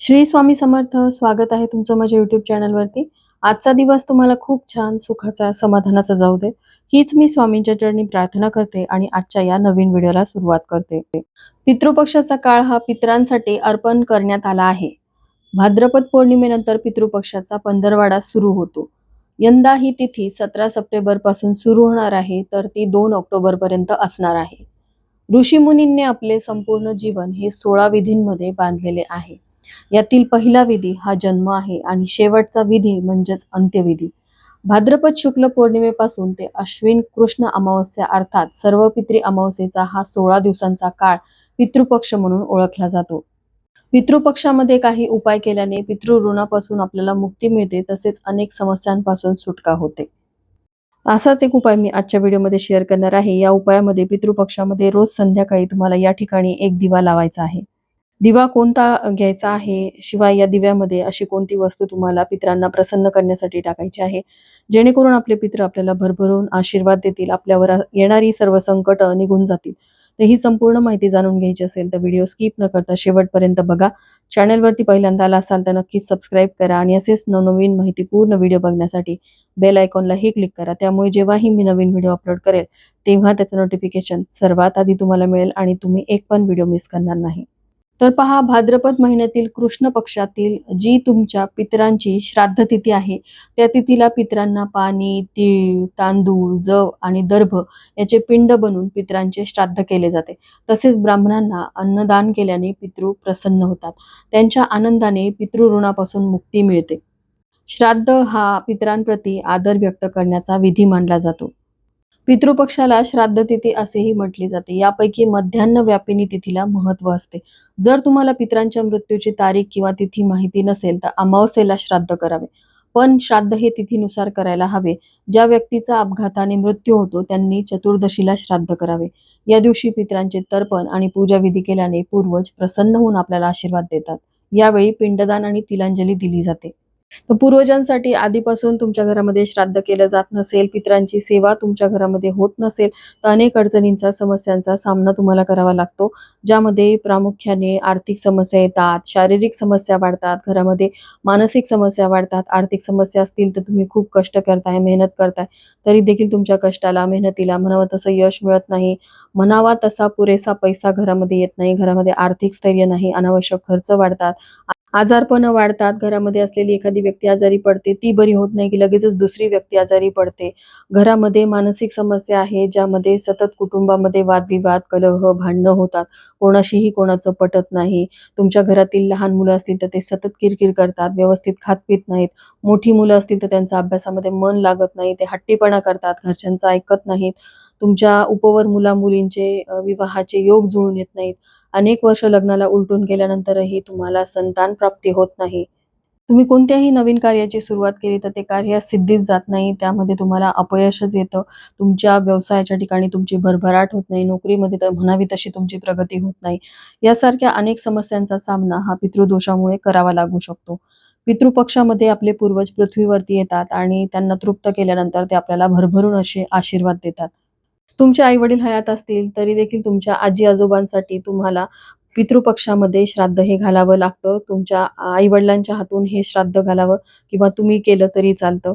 श्री स्वामी समर्थ स्वागत आहे तुमचं माझ्या युट्यूब चॅनलवरती आजचा दिवस तुम्हाला खूप छान सुखाचा समाधानाचा जाऊ दे हीच मी स्वामींच्या चरणी प्रार्थना करते आणि आजच्या या नवीन व्हिडिओला सुरुवात करते. पितृपक्षाचा काळ हा पितरांसाठी अर्पण करण्यात आला आहे. भाद्रपद पौर्णिमेनंतर पितृपक्षाचा पंधरवाडा सुरू होतो. यंदा ही तिथी सतरा सप्टेंबरपासून सुरू होणार आहे तर ती दोन ऑक्टोबर पर्यंत असणार आहे. ऋषीमुनींनी आपले संपूर्ण जीवन हे सोळा विधींमध्ये बांधलेले आहे. यातील पहिला विधी हा जन्म आहे आणि शेवटचा विधी म्हणजेच अंत्यविधी. भाद्रपद शुक्ल पौर्णिमेपासून ते अश्विन कृष्ण अमावस्या अर्थात सर्व पितृ अमावस्येचा हा सोळा दिवसांचा काळ पितृपक्ष म्हणून ओळखला जातो. पितृपक्षामध्ये काही उपाय केल्याने पितृ ऋणापासून आपल्याला मुक्ती मिळते तसेच अनेक समस्यांपासून सुटका होते. असाच एक उपाय मी आजच्या व्हिडिओमध्ये शेअर करणार आहे. या उपायामध्ये पितृपक्षामध्ये रोज संध्याकाळी तुम्हाला या ठिकाणी एक दिवा लावायचा आहे. दिवा कोणता घ्यायचा आहे? शिवाय या दिव्यामध्ये अशी कोणती वस्तू तुम्हाला पितरांना प्रसन्न करण्यासाठी टाकायची आहे? जेणेकरून आपले पित्र आपल्याला भरभरून आशीर्वाद देतील आपल्यावर येणारी सर्व संकट निघून जातील. तर ही संपूर्ण माहिती जाणून घ्यायची असेल तर व्हिडिओ स्किप न करता शेवटपर्यंत बघा. चॅनलवरती पहिल्यांदा आला असाल तर नक्कीच सबस्क्राईब करा आणि असेच नवनवीन माहिती पूर्ण व्हिडिओ बघण्यासाठी बेल आयकॉनलाही क्लिक करा. त्यामुळे जेव्हाही मी नवीन व्हिडिओ अपलोड करेल तेव्हा त्याचं नोटिफिकेशन सर्वात आधी तुम्हाला मिळेल आणि तुम्ही एक पण व्हिडिओ मिस करणार नाही. तर पहा भाद्रपद महिन्यातील कृष्ण पक्षातील जी तुमच्या पितरांची श्राद्ध तिथी आहे त्या तिथीला पितरांना पाणी तीळ तांदूळ जव आणि दर्भ याचे पिंड बनवून पितरांचे श्राद्ध केले जाते. तसेच ब्राह्मणांना अन्नदान केल्याने पितृ प्रसन्न होतात. त्यांच्या आनंदाने पितृ ऋणापासून मुक्ती मिळते. श्राद्ध हा पितरांप्रती आदर व्यक्त करण्याचा विधी मानला जातो. पितृपक्षाला श्राद्ध तिथी असेही म्हटले जाते. यापैकी मध्यान्ह व्यापिनी तिथीला महत्त्व असते. जर तुम्हाला पितरांच्या मृत्यूची तारीख किंवा तिथी माहिती नसेल तर अमावस्येला श्राद्ध करावे. पण श्राद्ध हे तिथीनुसार करायला हवे. ज्या व्यक्तीचा अपघाताने मृत्यू होतो त्यांनी चतुर्दशीला श्राद्ध करावे. या दिवशी पितरांचे तर्पण आणि पूजाविधी केल्याने पूर्वज प्रसन्न होऊन आपल्याला आशीर्वाद देतात. यावेळी पिंडदान आणि तिलांजली दिली जाते. तर पूर्वजांसाठी आधीपासून तुमच्या घरामध्ये श्राद्ध केलं जात नसेल पितरांची सेवा तुमच्या घरामध्ये होत नसेल तर अनेक अडचणींचा समस्यांचा सामना तुम्हाला करावा लागतो. ज्यामध्ये प्रामुख्याने आर्थिक समस्या येतात शारीरिक समस्या वाढतात घरामध्ये मानसिक समस्या वाढतात आर्थिक समस्या असतील तर तुम्ही खूप कष्ट करताय मेहनत करताय तरी देखील तुमच्या कष्टाला मेहनतीला म्हणावं तसं यश मिळत नाही. म्हणावा तसा पुरेसा पैसा घरामध्ये येत नाही घरामध्ये आर्थिक स्थैर्य नाही अनावश्यक खर्च वाढतात. आजारपण वाढतात. घरामध्ये असलेली एखादी व्यक्ती आजारी पडते ती बरी होत नाही की लगेचच दुसरी व्यक्ती आजारी पडते. घरामध्ये मानसिक समस्या आहे ज्यामध्ये सतत कुटुंबामध्ये वादविवाद कलह भांडणं होतात. कोणाशीही कोणाचं पटत नाही. तुमच्या घरातील लहान मुलं असतील तर ते सतत किरकिर करतात व्यवस्थित खात पित नाहीत. मोठी मुलं असतील तर त्यांचा अभ्यासामध्ये मन लागत नाही ते हट्टीपणा करतात घरच्यांचं ऐकत नाहीत. तुमच्या उपवर मुला मुलींचे विवाहाचे योग जुळून येत नाहीत. अनेक वर्ष लग्नाला उलटून गेल्यानंतरही तुम्हाला संतान प्राप्ती होत नाही. तुम्ही कोणत्याही नवीन कार्याची सुरुवात केली तर ते कार्य सिद्धीच जात नाही. त्यामध्ये तुम्हाला अपयशच येतं. तुमच्या व्यवसायाच्या ठिकाणी तुमची भरभराट होत नाही. नोकरीमध्ये तर म्हणावी तशी तुमची प्रगती होत नाही. यासारख्या अनेक समस्यांचा सामना हा पितृदोषामुळे करावा लागू शकतो. पितृपक्षामध्ये आपले पूर्वज पृथ्वीवरती येतात आणि त्यांना तृप्त केल्यानंतर ते आपल्याला भरभरून असे आशीर्वाद देतात. तुमचे आई वडील हयात असतील तरी देखील तुमच्या आजी आजोबांसाठी तुम्हाला पितृपक्षामध्ये श्राद्ध हे घालावं लागतं. तुमच्या आई वडिलांच्या हातून हे श्राद्ध घालावं किंवा तुम्ही केलं तरी चालतं.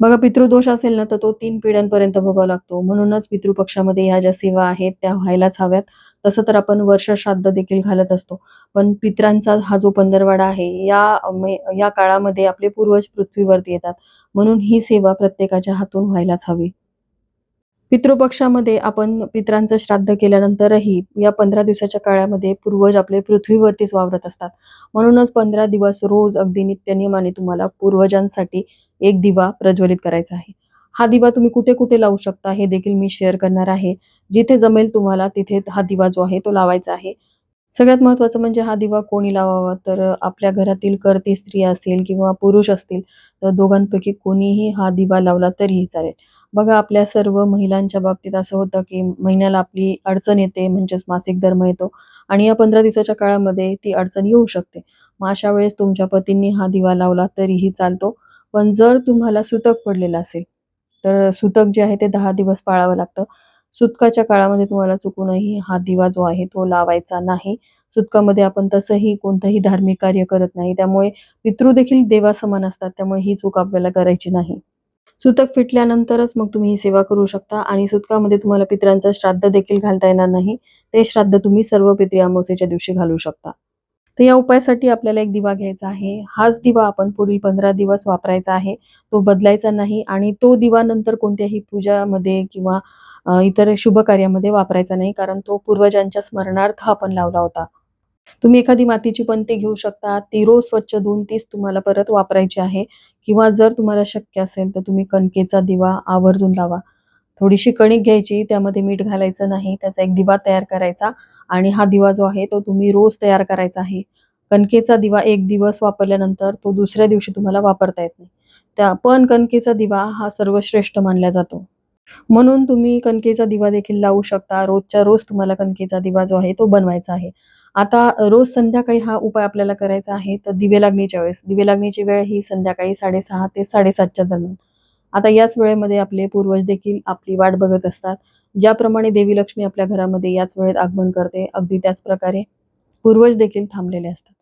बघा पितृदोष असेल ना तर तो तीन पिढ्यांपर्यंत भोगावा लागतो. म्हणूनच पितृपक्षामध्ये ह्या ज्या सेवा आहेत त्या व्हायलाच हव्यात. तसं तर आपण वर्ष श्राद्ध देखील घालत असतो. पण पित्रांचा हा जो पंधरवाडा आहे या या काळामध्ये आपले पूर्वज पृथ्वीवरती येतात. म्हणून ही सेवा प्रत्येकाच्या हातून व्हायलाच हवी. पितृपक्षामध्ये आपण पित्रांचं श्राद्ध केल्यानंतरही या पंधरा दिवसाच्या काळामध्ये पूर्वज आपले पृथ्वीवरतीच वावरत असतात. म्हणूनच पंधरा दिवस रोज अगदी नित्यनियमाने तुम्हाला पूर्वजांसाठी एक दिवा प्रज्वलित करायचा आहे. हा दिवा तुम्ही कुठे कुठे लावू शकता हे देखील मी शेअर करणार आहे. जिथे जमेल तुम्हाला तिथे हा दिवा जो आहे तो लावायचा आहे. सगळ्यात महत्त्वाचं म्हणजे हा दिवा कोणी लावावा? तर आपल्या घरातील करती स्त्री असेल किंवा पुरुष असतील तर दोघांपैकी कोणीही हा दिवा लावला तरीही चालेल. बघा आपल्या सर्व महिलांच्या बाबतीत असं होतं की महिन्याला आपली अडचण येते म्हणजेच मासिक धर्म येतो आणि या पंधरा दिवसाच्या काळामध्ये ती अडचण येऊ शकते. मग अशा वेळेस तुमच्या पतींनी हा दिवा लावला तरीही चालतो. पण जर तुम्हाला सुतक पडलेलं असेल तर सुतक जे आहे ते दहा दिवस पाळावं लागतं. सुतकाच्या काळामध्ये तुम्हाला चुकूनही हा दिवा जो आहे तो लावायचा नाही. सुतकामध्ये आपण तसंही कोणतंही धार्मिक कार्य करत नाही. त्यामुळे पितृ देखील देवासमान असतात त्यामुळे ही चूक आपल्याला करायची नाही. सुतक फिटल्यानंतरच मग तुम्ही ही सेवा करू शकता आणि सुतकामध्ये तुम्हाला पित्रांचा श्राद्ध देखील घालता येणार नाही. ते श्राद्ध तुम्ही सर्व पित्री अमावस्येच्या दिवशी घालू शकता. तर या उपायासाठी आपल्याला एक दिवा घ्यायचा आहे. हाच दिवा आपण पुढील पंधरा दिवस वापरायचा आहे. तो बदलायचा नाही आणि तो दिवा नंतर कोणत्याही पूजामध्ये किंवा इतर शुभ कार्यामध्ये वापरायचा नाही. कारण तो पूर्वजांच्या स्मरणार्थ आपण लावला होता. तुम्ही एखादी मातीची पंती घेऊ शकता ती रोज स्वच्छ धुवून तीच तुम्हाला परत वापरायची आहे. किंवा जर तुम्हाला शक्य असेल तर तुम्ही कणकेचा दिवा आवर्जून लावा. थोडीशी कणिक घ्यायची त्यामध्ये मीठ घालायचं नाही त्याचा एक दिवा तयार करायचा आणि हा दिवा जो आहे तो तुम्ही रोज तयार करायचा आहे. कणकेचा दिवा एक दिवस वापरल्यानंतर तो दुसऱ्या दिवशी तुम्हाला वापरता येत नाही. त्या पण कणकेचा दिवा हा सर्वश्रेष्ठ मानला जातो. म्हणून तुम्ही कणकेचा दिवा देखील लावू शकता. रोजच्या रोज तुम्हाला कणकेचा दिवा जो आहे तो बनवायचा आहे. आता रोज संध्याकाळी हा उपाय आपल्याला करायचा आहे तर दिवे लागणीच्या वेळेस. दिवे लागणीची वेळ ही संध्याकाळी साडेसहा ते साडेसातच्या दरम्यान. आता याच वेळेमध्ये आपले पूर्वज देखील आपली वाट बघत असतात. ज्याप्रमाणे देवी लक्ष्मी आपल्या घरामध्ये याच वेळेत आगमन करते अगदी त्याच प्रकारे पूर्वज देखील थांबलेले असतात.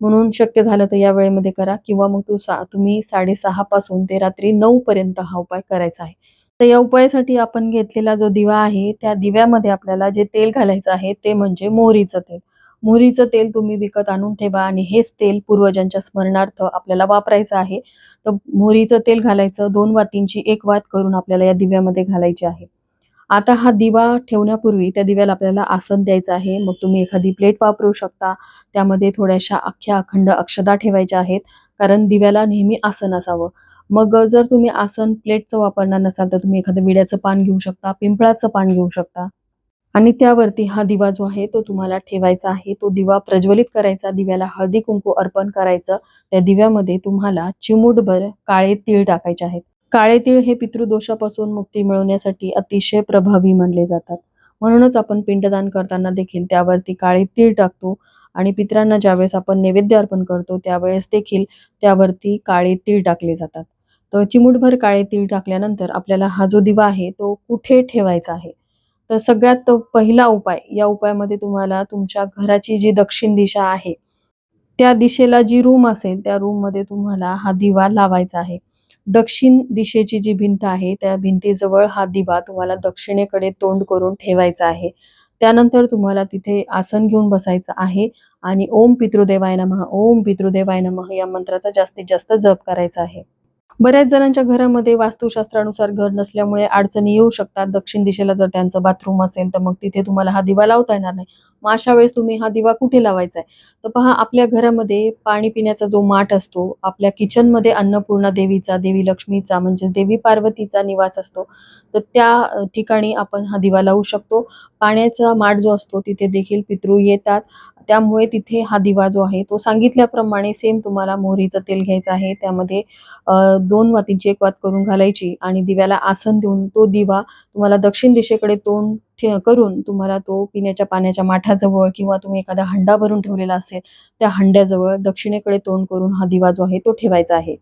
म्हणून शक्य झालं तर या वेळेमध्ये करा किंवा मग तू सा तुम्ही साडेसहा पासून ते रात्री नऊ पर्यंत हा उपाय करायचा आहे. तर या उपायासाठी आपण घेतलेला जो दिवा आहे त्या दिव्यामध्ये आपल्याला जे तेल घालायचं आहे ते म्हणजे मोहरीचं तेल. मोहरीचं तेल तुम्ही विकत आणून ठेवा आणि हेच तेल पूर्वजांच्या स्मरणार्थ आपल्याला वापरायचं आहे. तर मोहरीचं तेल घालायचं दोन वातींची एक वात करून आपल्याला या दिव्यामध्ये घालायची आहे. आता हा दिवा ठेवण्यापूर्वी त्या दिव्याला आपल्याला आसन द्यायचं आहे. मग तुम्ही एखादी प्लेट वापरू शकता. त्यामध्ये थोड्याशा अख्ख्या अखंड अक्षदा ठेवायच्या आहेत कारण दिव्याला नेहमी आसन असावं. मग जर तुम्ही आसन प्लेटचं वापरणार नसाल तर तुम्ही एखादं विड्याचं पान घेऊ शकता पिंपळाचं पान घेऊ शकता. आणि त्यावरती हा दिवा जो आहे तो तुम्हाला ठेवायचा आहे. तो दिवा प्रज्वलित करायचा दिव्याला हळदी कुंकू अर्पण करायचं. त्या दिव्यामध्ये तुम्हाला चिमूटभर काळे तीळ टाकायचे आहेत. काळे तीळ हे पितृदोषापासून मुक्ती मिळवण्यासाठी अतिशय प्रभावी मानले जातात. म्हणूनच आपण पिंडदान करताना देखील त्यावरती काळे तीळ टाकतो आणि पितरांना ज्यावेळेस आपण नैवेद्य अर्पण करतो त्यावेळेस देखील त्यावरती काळे तीळ टाकले जातात. तर चिमूटभर काळे तीळ टाकल्यानंतर आपल्याला हा जो दिवा आहे तो कुठे ठेवायचा आहे? तर सगळ्यात पहिला उपाय या उपायामध्ये तुम्हाला तुमच्या घराची जी दक्षिण दिशा आहे त्या दिशेला जी रूम असेल त्या रूममध्ये तुम्हाला हा दिवा लावायचा आहे. दक्षिण दिशेची जी भिंत आहे त्या भिंतीजवळ हा दिवा तुम्हाला दक्षिणेकडे तोंड करून ठेवायचा आहे. त्यानंतर तुम्हाला तिथे आसन घेऊन बसायचं आहे आणि ओम पितृदेवाय नमः ओम पितृदेवाय नमः या मंत्राचा जास्तीत जास्त जप करायचा आहे. बऱ्याच जणांच्या घरामध्ये वास्तुशास्त्रानुसार घर नसल्यामुळे अडचणी येऊ शकतात. दक्षिण दिशेला जर त्यांचं बाथरूम असेल तर मग तिथे तुम्हाला हा दिवा लावता येणार नाही. मग अशा वेळेस तुम्ही हा दिवा कुठे लावायचा आहे? तर पहा आपल्या घरामध्ये पाणी पिण्याचा जो माठ असतो आपल्या किचनमध्ये अन्नपूर्णा देवीचा देवी लक्ष्मीचा म्हणजेच देवी पार्वतीचा निवास असतो. तर त्या ठिकाणी आपण हा दिवा लावू शकतो. पाण्याचा माठ जो असतो तिथे देखील पितृ येतात. त्यामुळे तिथे हा दिवा जो आहे तो सांगितल्याप्रमाणे सेम तुम्हाला मोहरीचं तेल घ्यायचं आहे. त्यामध्ये दोन वातींची एक वात करून घालायची आणि दिव्याला आसन देऊन तो दिवा तुम्हाला दक्षिण दिशेकडे तोंड ठे- करून तुम्हाला तो पिण्याच्या पाण्याच्या माठाजवळ किंवा तुम्ही एखादा हंडा भरून ठेवलेला असेल त्या हंड्याजवळ दक्षिणेकडे तोंड करून हा दिवा जो आहे तो ठेवायचा आहे.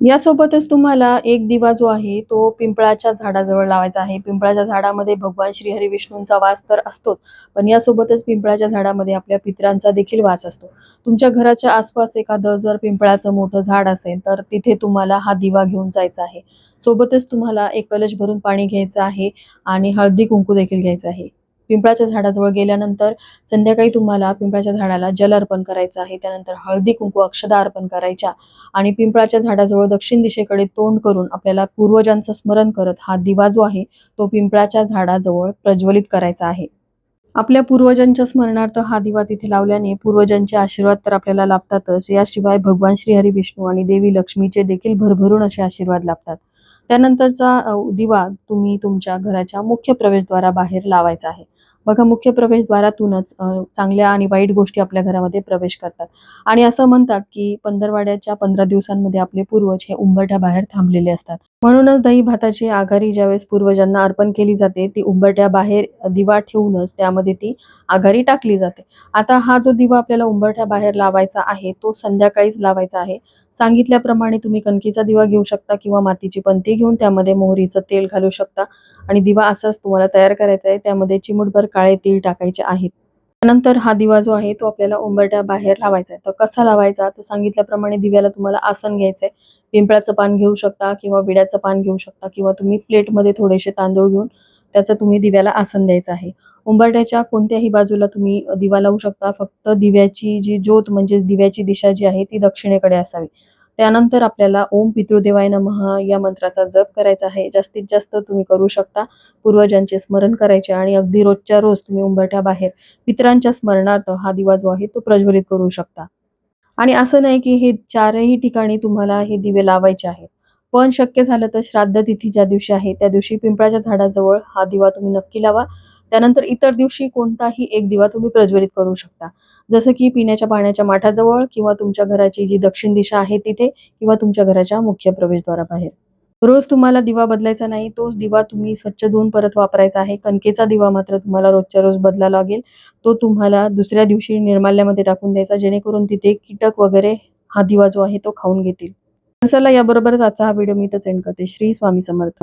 यासोबतच तुम्हाला एक दिवा जो आहे तो पिंपळाच्या झाडाजवळ लावायचा आहे. पिंपळाच्या झाडामध्ये भगवान श्री हरी विष्णूंचा वास तर असतोच पण यासोबतच पिंपळाच्या झाडामध्ये आपल्या पितरांचा देखील वास असतो. तुमच्या घराच्या आसपास एखादं जर पिंपळाचं मोठं झाड असेल तर तिथे तुम्हाला हा दिवा घेऊन जायचा आहे. सोबतच तुम्हाला एक कलश भरून पाणी घ्यायचं आहे आणि हळदी कुंकू देखील घ्यायचं आहे. पिंपळाच्या झाडाजवळ गेल्यानंतर संध्याकाळी तुम्हाला पिंपळाच्या झाडाला जल अर्पण करायचं आहे. त्यानंतर हळदी कुंकू अक्षदा अर्पण करायच्या आणि पिंपळाच्या झाडाजवळ दक्षिण दिशेकडे तोंड करून आपल्याला पूर्वजांचं स्मरण करत हा दिवा जो आहे तो पिंपळाच्या झाडाजवळ प्रज्वलित करायचा आहे. आपल्या पूर्वजांच्या स्मरणार्थ हा दिवा तिथे लावल्याने पूर्वजांचे आशीर्वाद तर आपल्याला लाभतातच. याशिवाय भगवान श्री हरी विष्णू आणि देवी लक्ष्मीचे देखील भरभरून असे आशीर्वाद लाभतात. त्यानंतरचा दिवा तुम्ही तुमच्या घराच्या मुख्य प्रवेशद्वाराबाहेर लावायचा आहे. बघा मुख्य प्रवेशद्वारातूनच चांगल्या आणि वाईट गोष्टी आपल्या घरामध्ये प्रवेश करतात. आणि असं म्हणतात की पंधरवाड्याच्या पंधरा दिवसांमध्ये आपले पूर्वज हे उंबरठ्याबाहेर थांबलेले असतात. म्हणूनच दही भाताची आघारी ज्यावेळेस पूर्वजांना अर्पण केली जाते ती उंबरठ्या बाहेर दिवा ठेवूनच त्यामध्ये ती आघारी टाकली जाते. आता हा जो दिवा आपल्याला उंबरठ्या बाहेर लावायचा आहे तो संध्याकाळीच लावायचा आहे. सांगितल्याप्रमाणे तुम्ही कणकीचा दिवा घेऊ शकता किंवा मातीची पंती घेऊन त्यामध्ये मोहरीचं तेल घालू शकता. आणि दिवा असाच तुम्हाला तयार करायचा आहे त्यामध्ये चिमुटभर काळे तीळ टाकायचे आहेत. त्यानंतर हा दिवा जो आहे तो आपल्याला उंबरट्या बाहेर लावायचा आहे. तर कसा लावायचा? तर सांगितल्याप्रमाणे दिव्याला तुम्हाला आसन घ्यायचंय. पिंपळाचं पान घेऊ शकता किंवा विड्याचं पान घेऊ शकता किंवा तुम्ही प्लेटमध्ये थोडेसे तांदूळ घेऊन त्याचं तुम्ही दिव्याला आसन द्यायचं आहे. उंबरट्याच्या कोणत्याही बाजूला तुम्ही दिवा लावू शकता. फक्त दिव्याची जी ज्योत म्हणजे दिव्याची दिशा जी आहे ती दक्षिणेकडे असावी. त्यानंतर आपल्याला ओम पितृदेवाय नमः या मंत्राचा जप करायचा आहे. जास्तीत जास्त तुम्ही करू शकता. पूर्वजांचे स्मरण करायचे आणि अगदी रोजच्या रोज तुम्ही उंबरठ्या बाहेर पितरांच्या स्मरणार्थ हा दिवा जो आहे तो प्रज्वलित करू शकता. आणि असं नाही की हे चारही ठिकाणी तुम्हाला हे दिवे लावायचे आहेत. पण शक्य झालं तर श्राद्ध तिथी ज्या दिवशी आहे त्या दिवशी पिंपळाच्या झाडाजवळ हा दिवा तुम्ही नक्की लावा. त्यानंतर इतर दिवशी कोणताही एक दिवा तुम्ही प्रज्वलित करू शकता. जसं की पिण्याच्या पाण्याच्या माठाजवळ किंवा तुमच्या घराची जी दक्षिण दिशा आहे तिथे किंवा तुमच्या घराच्या मुख्य प्रवेशद्वाराबाहेर. रोज तुम्हाला दिवा बदलायचा नाही तोच दिवा तुम्ही स्वच्छ धुवून परत वापरायचा आहे. कणकेचा दिवा मात्र तुम्हाला रोजच्या रोज बदलावा लागेल. तो तुम्हाला दुसऱ्या दिवशी निर्माल्यामध्ये टाकून द्यायचा जेणेकरून तिथे कीटक वगैरे हा दिवा जो आहे तो खाऊन घेतील. तर चला याबरोबरच आजचा हा व्हिडिओ मी तर सेंड करते. श्री स्वामी समर्थ.